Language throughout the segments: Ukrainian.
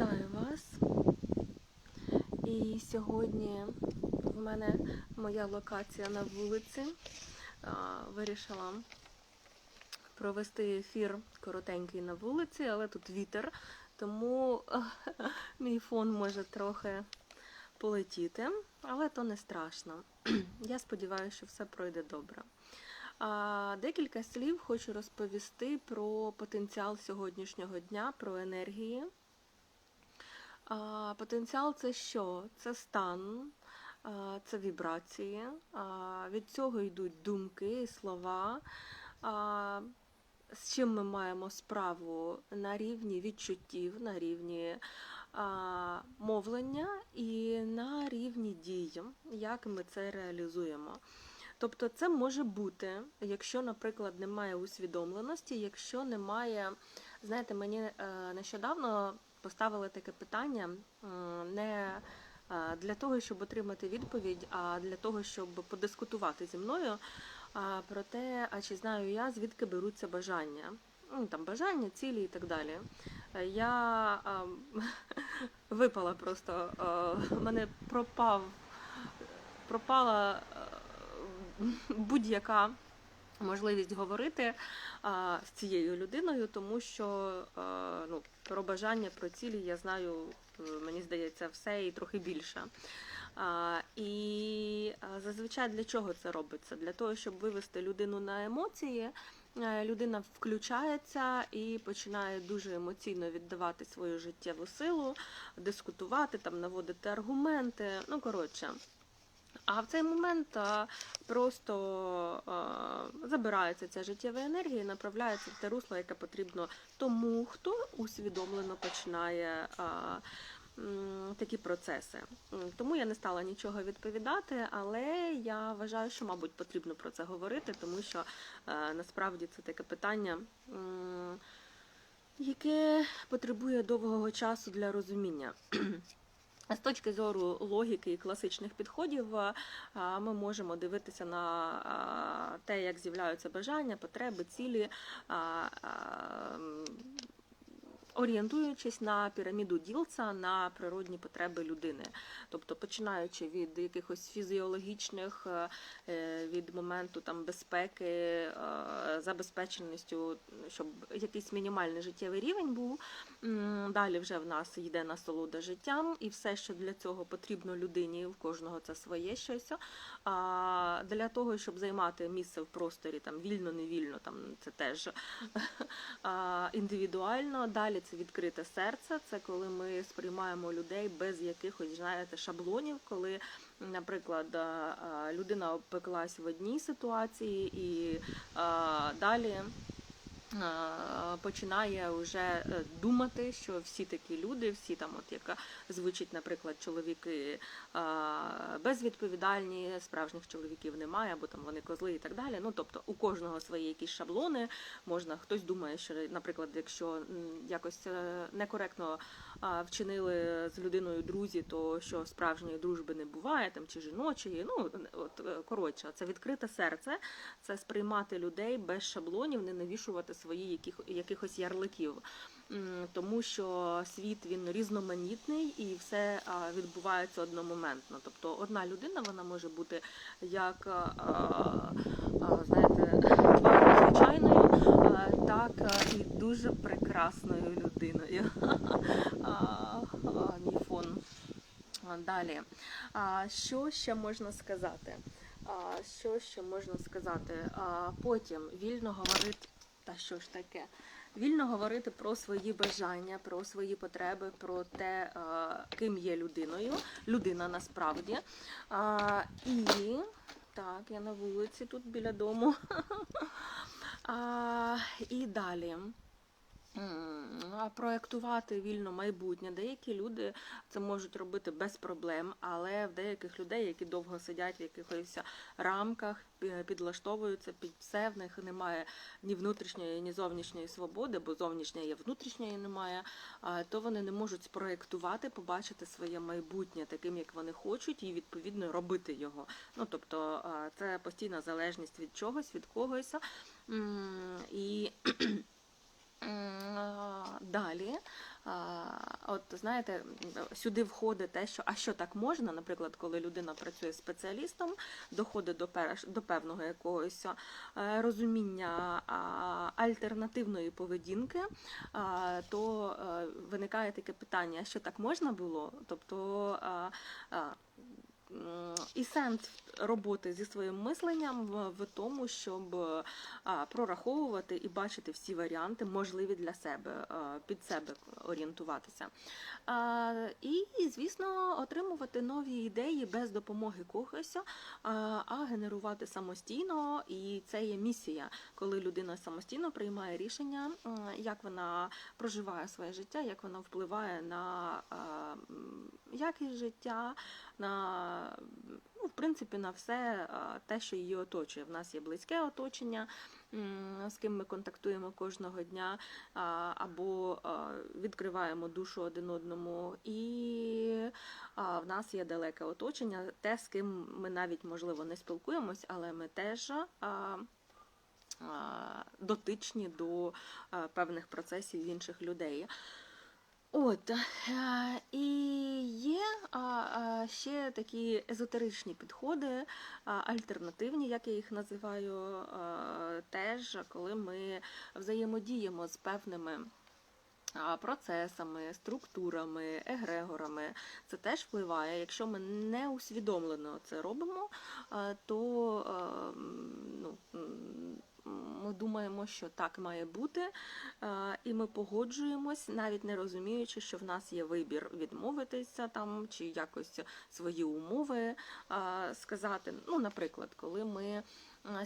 Вітаю вас. І сьогодні в мене моя локація на вулиці. Вирішила провести ефір коротенький на вулиці, але тут вітер, тому мій фон може трохи полетіти, але то не страшно. Я сподіваюся, що все пройде добре. Декілька слів хочу розповісти про потенціал сьогоднішнього дня, про енергії. Потенціал це що? Це стан, це вібрації. Від цього йдуть думки, слова. З чим ми маємо справу на рівні відчуттів, на рівні а, мовлення і на рівні дій, як ми це реалізуємо. Тобто це може бути, якщо, наприклад, немає усвідомленості, якщо немає, знаєте, мені е, нещодавно поставили таке питання не е, для того, щоб отримати відповідь, а для того, щоб подискутувати зі мною про те, а чи знаю я, звідки беруться бажання. Ну, там бажання, цілі і так далі. Е, Я е, випала просто, е, мене пропав, пропала е, будь-яка можливість говорити а, з цією людиною, тому що а, ну, про бажання, про цілі я знаю, е, мені здається, все і трохи більше. І зазвичай для чого це робиться? Для того, щоб вивести людину на емоції. е, Людина включається і починає дуже емоційно віддавати свою життєву силу, дискутувати, там наводити аргументи. Ну коротше, а в цей момент просто забирається ця життєва енергія і направляється в те русло, яке потрібно тому, хто усвідомлено починає такі процеси. Тому я не стала нічого відповідати, але я вважаю, що, мабуть, потрібно про це говорити, тому що насправді це таке питання. Яке потребує довгого часу для розуміння. З точки зору логіки і класичних підходів, ми можемо дивитися на те, як з'являються бажання, потреби, цілі, орієнтуючись на піраміду Ділца на природні потреби людини. Тобто починаючи від якихось фізіологічних, е, від моменту там безпеки, е, забезпеченості, щоб якийсь мінімальний життєвий рівень був. Далі вже в нас йде насолода життям, і все, що для цього потрібно людині, в кожного це своє щось. А для того, щоб займати місце в просторі, там вільно, невільно, там це теж індивідуально. Далі це відкрите серце. Це коли ми сприймаємо людей без якихось знаєте, шаблонів, коли. Наприклад, а, а, людина опеклась в одній ситуації, і далі а, починає вже е, думати, що всі такі люди, всі там, от яка звучить, наприклад, чоловіки безвідповідальні, справжніх чоловіків немає, або там вони козли і так далі. Ну тобто у кожного свої якісь шаблони. Можна хтось думає, що, наприклад, якщо якось е, некоректно вчинили з людиною друзі, то що справжньої дружби не буває, там чи жіночої. Ну от е, коротше, це відкрите серце, це сприймати людей без шаблонів, не навішувати свої яких, якихось ярликів. Тому що світ він різноманітний і все відбувається одномоментно. Тобто одна людина вона може бути як знаєте, звичайною, так і дуже прекрасною людиною. Мій фон. Далі. Що ще можна сказати? Що ще можна сказати? Потім вільно говорити. Та що ж таке? Вільно говорити про свої бажання, про свої потреби, про те, ким є людиною, людина насправді. І так, я на вулиці тут біля дому. І далі. Проектувати вільно майбутнє. Деякі люди це можуть робити без проблем, але в деяких людей, які довго сидять в якихось рамках, підлаштовуються під все, в них немає ні внутрішньої, ні зовнішньої свободи, бо зовнішньої є, внутрішньої немає, то вони не можуть спроектувати, побачити своє майбутнє таким, як вони хочуть, і відповідно робити його. Ну тобто це постійна залежність від чогось, від когось. І далі. От знаєте, сюди входить те, що а що так можна, наприклад, коли людина працює спеціалістом, доходить до перш до певного якогось е, розуміння альтернативної поведінки, то е, виникає таке питання, що так можна було? Тобто і сенс роботи зі своїм мисленням в, тому, щоб а, прораховувати і бачити всі варіанти, можливі для себе, а, під себе орієнтуватися. І, звісно, отримувати нові ідеї без допомоги когось, а, а генерувати самостійно. І це є місія, коли людина самостійно приймає рішення, як вона проживає своє життя, як вона впливає на якість життя, на ну, в принципі на все те, що її оточує. В нас є близьке оточення, з ким ми контактуємо кожного дня, або відкриваємо душу один одному. І в нас є далеке оточення, те, з ким ми навіть можливо не спілкуємось, але ми теж. Дотичні до певних процесів інших людей. От е, і є ще такі езотеричні підходи, альтернативні, як я їх називаю, теж коли ми взаємодіємо з певними. Процесами, структурами, егрегорами це теж впливає. Якщо ми не усвідомлено це робимо, то ну, м, ми думаємо, що так має бути, е, і ми погоджуємось, навіть не розуміючи, що в нас є вибір відмовитися там чи якось свої умови е, сказати. Ну, наприклад, коли ми е,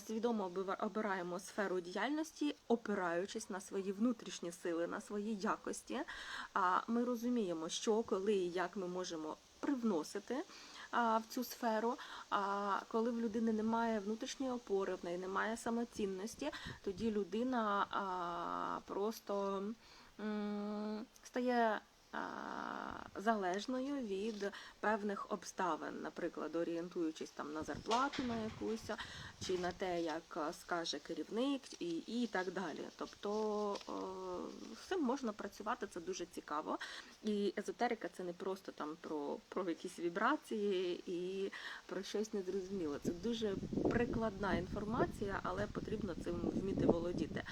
свідомо обираємо сферу діяльності, опираючись на свої внутрішні сили, на свої якості, а ми розуміємо, що коли і як ми можемо привносити в цю сферу. А коли в людини немає внутрішньої опори, в неї немає самоцінності, тоді людина просто стає залежною від певних обставин, наприклад, орієнтуючись там на зарплату на якусь, чи на те, як скаже керівник, і, і так далі. Тобто з цим можна працювати, це дуже цікаво. І езотерика це не просто там про, про якісь вібрації і про щось незрозуміле. Це дуже прикладна інформація, але потрібно цим вміти володіти.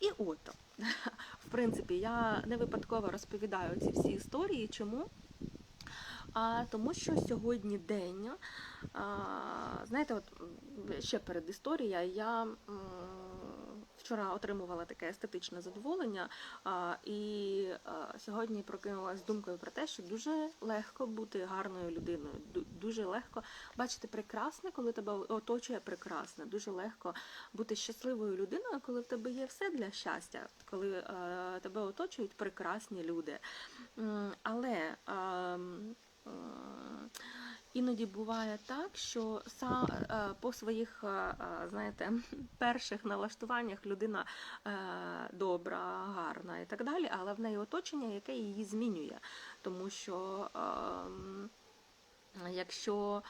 І от, принципі, я не випадково розповідаю ці всі історії. Чому? А тому що сьогодні день, а, знаєте, от ще перед історією я м, вчора отримувала таке естетичне задоволення, і сьогодні прокинулася з думкою про те, що дуже легко бути гарною людиною. Дуже легко бачити прекрасне, коли тебе оточує прекрасне. Дуже легко бути щасливою людиною, коли в тебе є все для щастя, коли е, тебе оточують прекрасні люди. Але ем, е, Іноді буває так, що са, е, по своїх, е, е, знаєте, перших налаштуваннях людина добра, гарна і так далі, але в неї оточення, яке її змінює. Тому що ем, якщо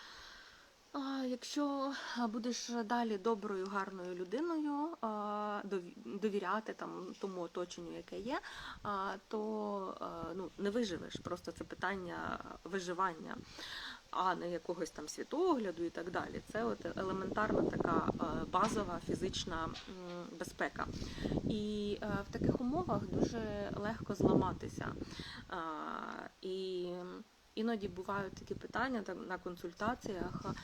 Якщо будеш далі доброю, гарною людиною, довіряти там тому оточенню, яке є, то ну, не виживеш. Просто це питання виживання, а не якогось там світогляду і так далі. Це от елементарна така е, базова фізична безпека. І е, в таких умовах дуже легко зламатися. І іноді бувають такі питання на консультаціях,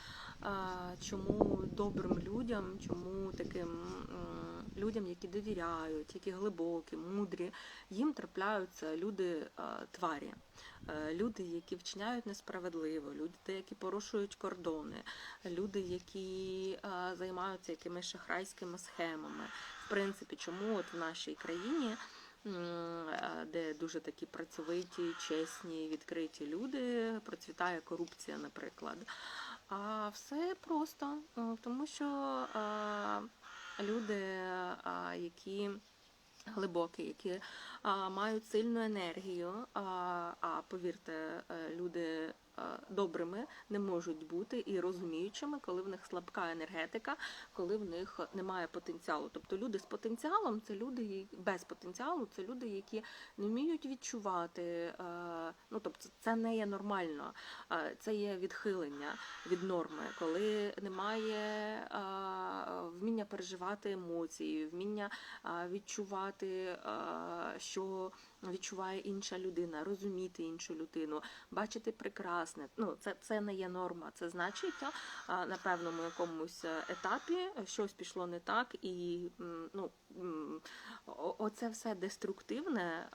чому добрим людям, чому таким людям, які довіряють, які глибокі, мудрі, їм трапляються люди тварі, Е, люди, які вчиняють несправедливо, люди, які порушують кордони, люди, які займаються якимись шахрайськими схемами. В принципі, чому от в нашій країні. е, Де дуже такі працьовиті, чесні, відкриті люди, процвітає корупція, наприклад. А все просто, е, тому що е, люди, які глибокі, які мають сильну енергію, а, повірте, е, люди, добрими не можуть бути і розуміючими, коли в них слабка енергетика, коли в них немає потенціалу. Тобто люди з потенціалом це люди без потенціалу, це люди, які не вміють відчувати. е, Ну тобто, це не є нормально, е, це є відхилення від норми, коли немає е, вміння переживати емоції, вміння е, відчувати, е, що відчуває інша людина, розуміти іншу людину, бачити прекрасне. Ну, це, це не є норма. Це значить, на певному якомусь етапі щось пішло не так, і ну, оце все деструктивне.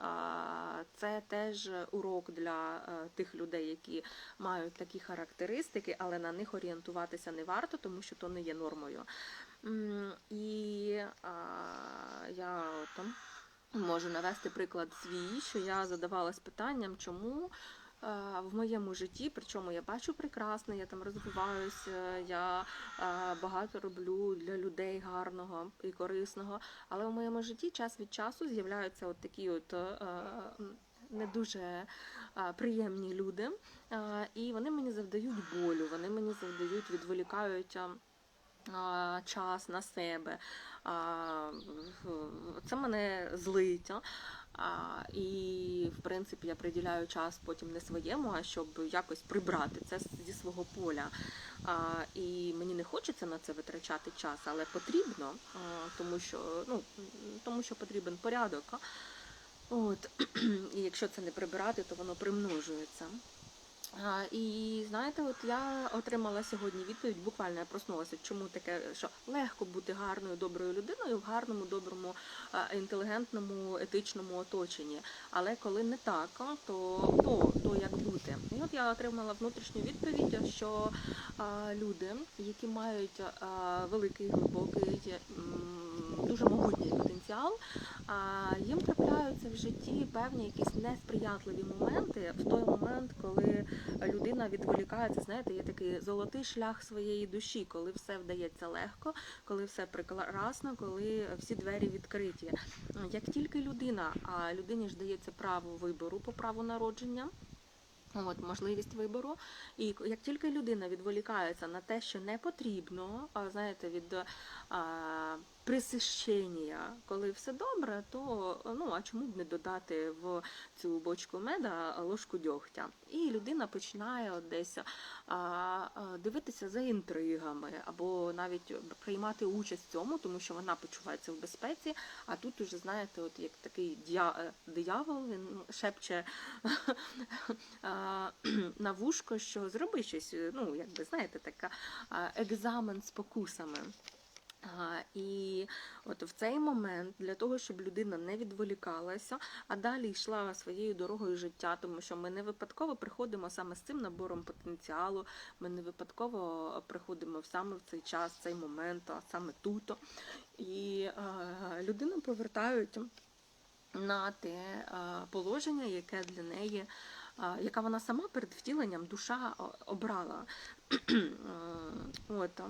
Це теж урок для е, тих людей, які мають такі характеристики, але на них орієнтуватися не варто, тому що то не є нормою. І а, я там можу навести приклад свій, що я задавалась питанням, чому. е, В моєму житті, причому я бачу прекрасне, я там розвиваюся, я е, багато роблю для людей гарного і корисного. Але в моєму житті час від часу з'являються от такі от е, не дуже приємні люди, і вони мені завдають болю, вони мені завдають, відволікають. час на себе. Це мене злить. А, І, в принципі, я приділяю час потім не своєму, а щоб якось прибрати це зі свого поля. А, І мені не хочеться на це витрачати час, але потрібно, а, тому що, ну, тому що потрібен порядок. От. І якщо це не прибирати, то воно примножується. А, і знаєте, от я отримала сьогодні відповідь, буквально я проснулася, чому таке, що легко бути гарною, доброю людиною в гарному, доброму, інтелігентному, етичному оточенні. Але коли не так, то, то, то як бути? І от я отримала внутрішню відповідь, що а, люди, які мають а, великий, глибокий, дуже могутній потенціал, їм трапляються в житті певні якісь несприятливі моменти в той момент, коли людина відволікається, знаєте, є такий золотий шлях своєї душі, коли все вдається легко, коли все прекрасно, коли всі двері відкриті. Як тільки людина, а людині ж дається право вибору по праву народження. От можливість вибору, і як тільки людина відволікається на те, що не потрібно, знаєте, від а, присищення, коли все добре, то ну а чому б не додати в цю бочку меда ложку дьогтя? І людина починає десь дивитися за інтригами, або навіть приймати участь в цьому, тому що вона почувається в безпеці. А тут уже знаєте, от як такий дя, е, диявол, він шепче на вушко, що зроби щось, ну якби знаєте, така екзамен з покусами. І от в цей момент для того, щоб людина не відволікалася, а далі йшла своєю дорогою життя, тому що ми не випадково приходимо саме з цим набором потенціалу, ми не випадково приходимо саме в цей час, в цей момент, а саме тут. І а, людину повертають на те а, положення, яке для неї, а, яка вона сама перед втіленням душа обрала. От,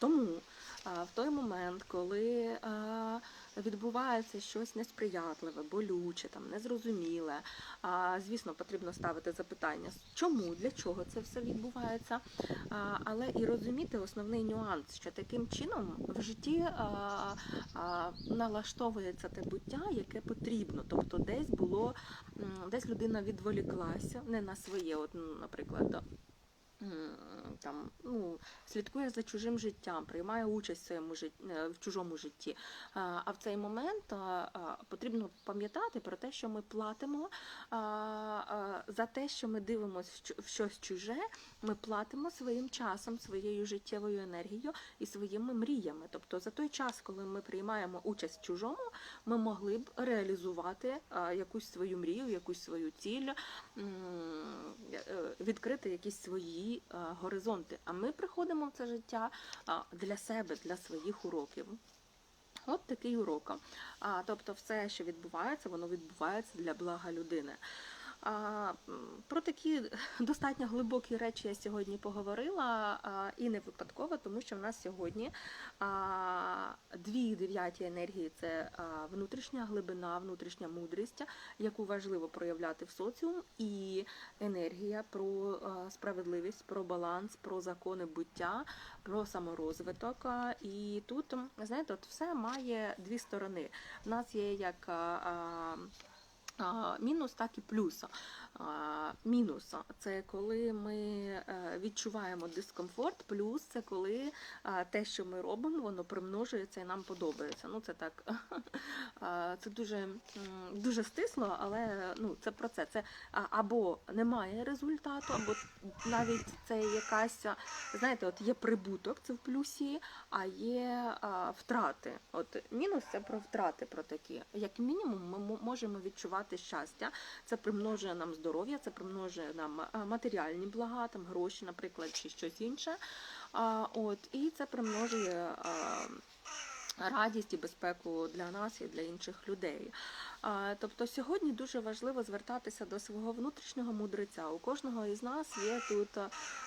тому в той момент, коли відбувається щось несприятливе, болюче, там, незрозуміле, звісно, потрібно ставити запитання, чому, для чого це все відбувається, але і розуміти основний нюанс, що таким чином в житті налаштовується те буття, яке потрібно. Тобто десь було, десь людина відволіклася, не на своє, от, ну, наприклад, там, ну, слідкує за чужим життям, приймає участь в, своєму житті, в чужому житті. А в цей момент потрібно пам'ятати про те, що ми платимо за те, що ми дивимося в щось чуже, ми платимо своїм часом, своєю життєвою енергією і своїми мріями. Тобто за той час, коли ми приймаємо участь в чужому, ми могли б реалізувати якусь свою мрію, якусь свою ціль, е, відкрити якісь свої а, горизонти. А ми приходимо в це життя а, для себе, для своїх уроків. От такий урок. Тобто, все, що відбувається, воно відбувається для блага людини. Про такі достатньо глибокі речі я сьогодні поговорила, і не випадково, тому що в нас сьогодні дві дев'яті енергії це внутрішня глибина, внутрішня мудрість, яку важливо проявляти в соціум, і енергія про справедливість, про баланс, про закони буття, про саморозвиток. І тут, знаєте, от все має дві сторони. У нас є як мінус, так і плюс. Мінус це коли ми е, відчуваємо дискомфорт, плюс це коли те, що ми робимо, воно примножується і нам подобається. Ну це так це дуже, дуже стисло, але ну це про це. Це або немає результату, або навіть це якась, знаєте, от є прибуток, це в плюсі, а є втрати. От мінус це про втрати, про такі. Як мінімум, ми можемо відчувати щастя. Це примножує нам це примножує нам матеріальні блага, там гроші, наприклад, чи щось інше. От, і це примножує. Радість і безпеку для нас і для інших людей. Тобто сьогодні дуже важливо звертатися до свого внутрішнього мудреця. У кожного із нас є тут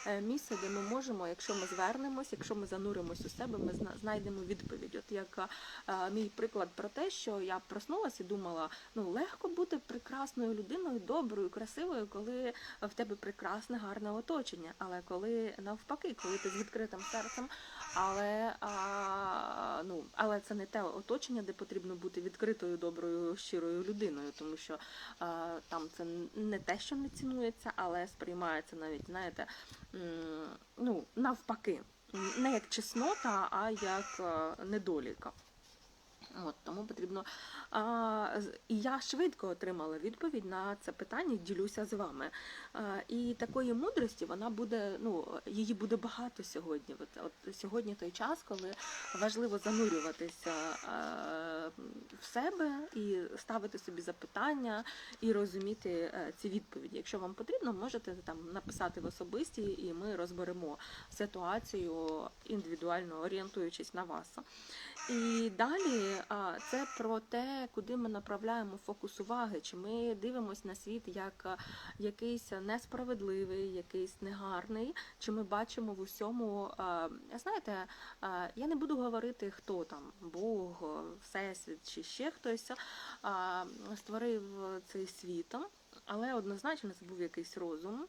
е, місце, де ми можемо, якщо ми звернемось, якщо ми зануримось у себе, ми знайдемо відповідь. От як е, мій приклад про те, що я проснулася і думала, ну легко бути прекрасною людиною, доброю, красивою, коли в тебе прекрасне, гарне оточення. Але коли навпаки, коли ти з відкритим серцем, але, а, ну, але це не те оточення, де потрібно бути відкритою, доброю, щирою людиною, тому що а, там це не те, що не цінується, але сприймається навіть, знаєте, ну, навпаки, не як чеснота, а як а, недоліка. От, тому потрібно. А, і я швидко отримала відповідь на це питання, ділюся з вами. А, і такої мудрості вона буде, ну, її буде багато сьогодні. От, от сьогодні той час, коли важливо занурюватися а, в себе і ставити собі запитання і розуміти е, ці відповіді. Якщо вам потрібно, можете там написати в особисті, і ми розберемо ситуацію індивідуально орієнтуючись на вас. І далі це про те, куди ми направляємо фокус уваги, чи ми дивимося на світ як якийсь несправедливий, якийсь негарний, чи ми бачимо в усьому. Знаєте, я не буду говорити, хто там Бог, Всесвіт чи ще хтось створив цей світ. Але однозначно це був якийсь розум,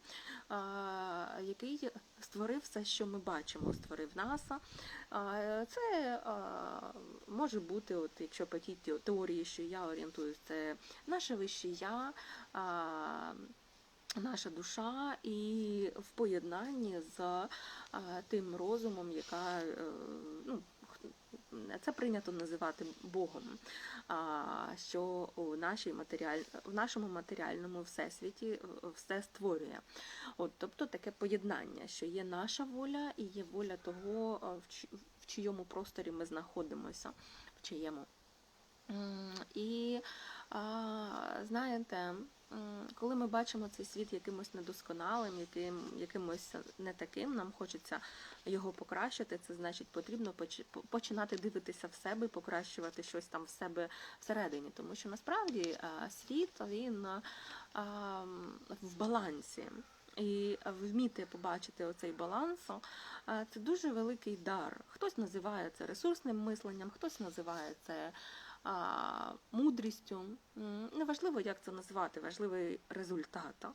який створив все, що ми бачимо, створив нас. А, Це може бути, от якщо по тій теорії, що я орієнтуюсь, це наше вище я, наша душа, і в поєднанні з тим розумом, яка е, ну, це прийнято називати Богом, що у нашій матеріаль... в нашому матеріальному всесвіті все створює. От, тобто таке поєднання, що є наша воля і є воля того, в чийому просторі ми знаходимося, в чиєму. І знаєте, коли ми бачимо цей світ якимось недосконалим, яким, якимось не таким, нам хочеться його покращити, це значить потрібно починати дивитися в себе покращувати щось там в себе всередині. Тому що насправді світ він в балансі. І вміти побачити оцей баланс це дуже великий дар. Хтось називає це ресурсним мисленням, хтось називає це мудрістю. М, Неважливо, як це назвати, важливий результат.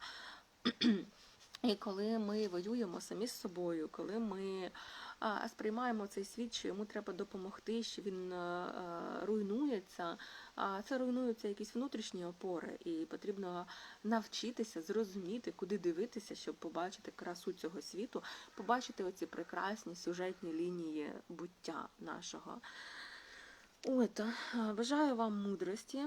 І коли ми воюємо самі з собою, коли ми сприймаємо цей світ, що йому треба допомогти, що він руйнується, це руйнуються якісь внутрішні опори, і потрібно навчитися зрозуміти, куди дивитися, щоб побачити красу цього світу, побачити оці прекрасні сюжетні лінії буття нашого. От, е, бажаю вам мудрості.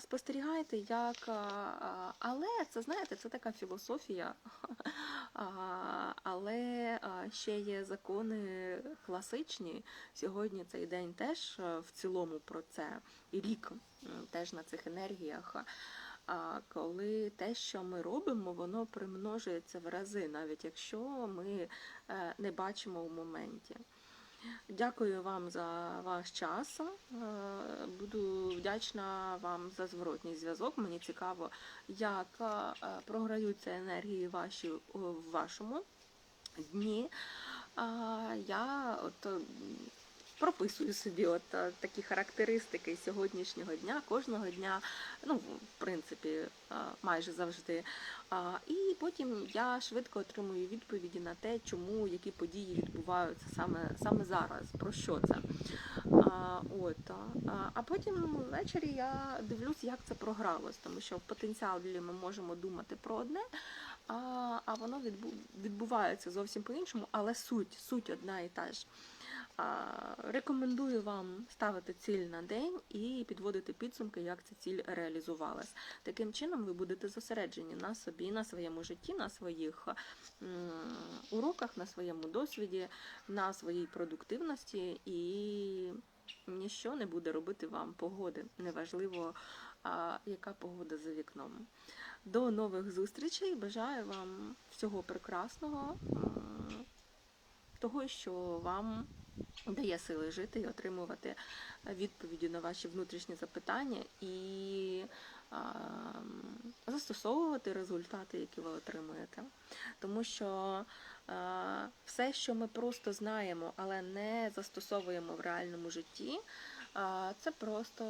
Спостерігайте, як. а, а, Але це, знаєте, це така філософія. Але ще є закони класичні. Сьогодні цей день теж е, в цілому про це. І рік теж на цих енергіях. Коли те, що ми робимо, воно примножується в рази, навіть якщо ми е, не бачимо у моменті. Дякую вам за ваш час. Е, Буду вдячна вам за зворотній зв'язок. Мені цікаво, як е, програються енергії ваші в вашому дні. Я от прописую собі от е, такі характеристики сьогоднішнього дня, кожного дня, ну, в принципі, е, майже завжди. І потім я швидко отримую відповіді на те, чому які події відбуваються саме, саме зараз, про що це. От, а, потім ввечері я дивлюсь, як це програлось, тому що в потенціалі ми можемо думати про одне, а, а воно відбу, відбувається зовсім по-іншому, але суть, суть одна і та ж. Рекомендую вам ставити ціль на день і підводити підсумки, як ця ціль реалізувалась. Таким чином, ви будете зосереджені на собі, на своєму житті, на своїх уроках, на своєму досвіді, на своїй продуктивності, і ніщо не буде робити вам погоди. Неважливо, яка погода за вікном. До нових зустрічей. Бажаю вам всього прекрасного, того, що вам дає сили жити і отримувати відповіді на ваші внутрішні запитання і застосовувати результати, які ви отримуєте. Тому що все, що ми просто знаємо, але не застосовуємо в реальному житті, це просто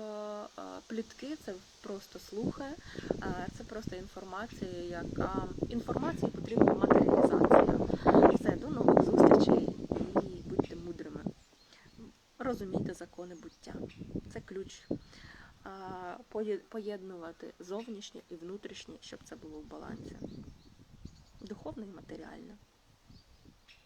плітки, це просто слухи, це просто інформація, яка інформації потрібна матеріалізація. Все, до нових зустрічей. Розумійте закони буття. Це ключ. Поєднувати зовнішнє і внутрішнє, щоб це було в балансі. Духовне і матеріальне.